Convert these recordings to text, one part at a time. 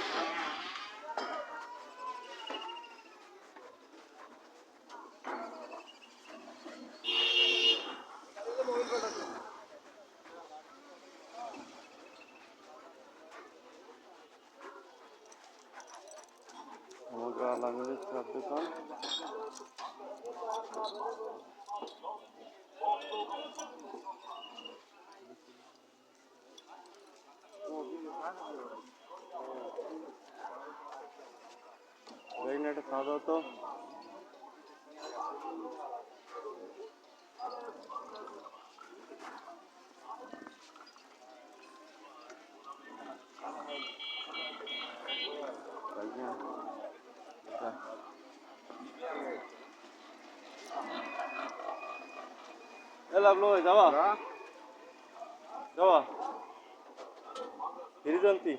করছে আমাকে আলামের চার দোকান দেখি না একটা খাওয়া দাওয়া তো। লাগল যাবা? যাবা? হিরিজন্তি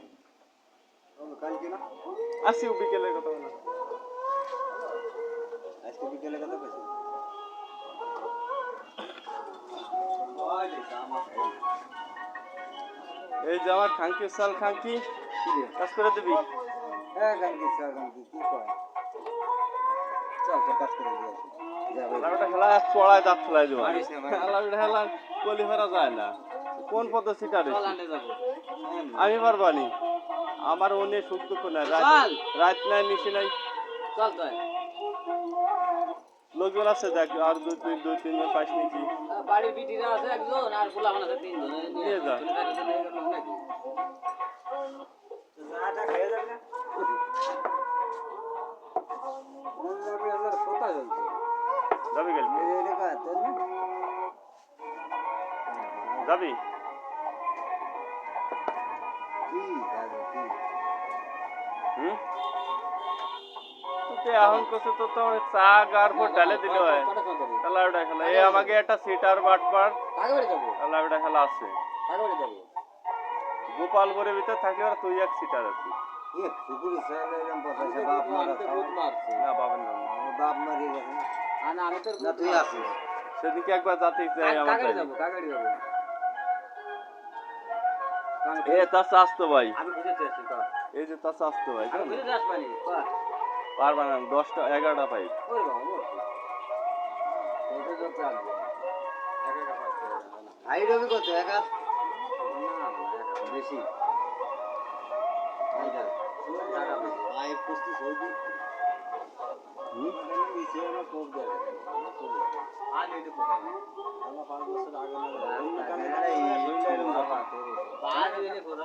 আসি বিকেলে কথা বলা আজকে বিকেলে কথা কইছি এই যে আমার খাঙ্কি সাল খাঙ্কি কাজ করে দিবি? হ্যাঁ গানকি স্যার গানকি কি কয়? চল তো কাজ করে দিয়ে আসি। খেলা চড়ায় দাঁত ফেলাই দেবো। খেলা কলি ভরা যায় না। কোন পথে সিটা চল রয়েছে আনে আমি পারবানি। আমার অন্য সুখ দুঃখ নাই। রাত নাই নিশি নাই। চল তো। লোকজন আছে দেখ আর দুই তিন দুই তিনজন পাইস নাকি বাড়ির বিটিরা আছে একজন আর ফুলা আছে তিনজন। নিয়ে যা। যাবি যাবি? এখন কত তো তো চা গার পর ডালে দিল হয় লাউটা খেলা এই আমাকে একটা সিটার বাট পার লাউটা খেলা আছে গোপালপুরের ভিতর থাকলে আর তুই এক সিটার আছিস না বাবার নাম না। তুই আসিস সেদিকে একবার যাতে চাই আমার কাগড়ি যাই। যাব কাগড়ি যাব এ তা চাস্তো ভাই এই যে তা চাস্তো ভাই পারবা না দশটা এগারোটা পাই ওরে বাবা বলছি এটা তো চালবে একা একা পাচ্ছে না হাই রবি কত একা বেশি আগে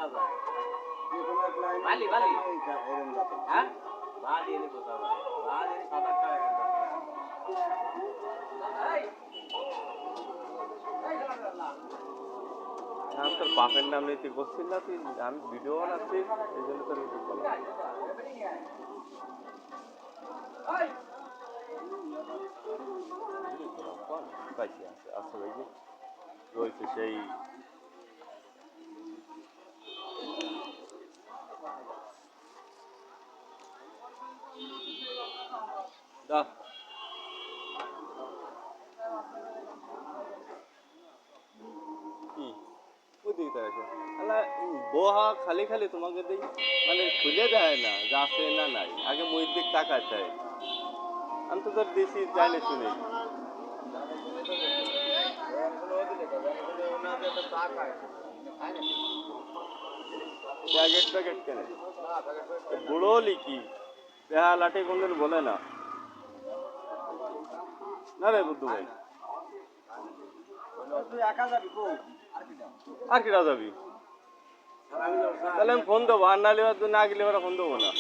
যায় বালি বালি। হ্যাঁ? বাদ এনে কোথা যায় এনে সাত আট টাকা আমি তোর বাপের নাম নিতে করছিস না তুই আমি ভিডিও বানাচ্ছি এই জন্য তোর পাইছি আছে আছে রয়েছে সেই দা কি ওদিকে তাই আছে আলা বোহা খালি খালি তোমাকে দেই মানে খুলে দেয় না যে আছে না নাই আগে মই দিক তাকাতে হয় আমি তো তোর দেশি জানি শুনে প্যাকেট প্যাকেট কেনে বুড়ো লিখি পেহা লাঠি কোনদিন বলে না। না রে বুদ্ধু ভাই। আর কিরা যাবি? তাহলে আমি ফোন দেবো, আর নাহলে হয়তো না গেলে ফোন দেবো না।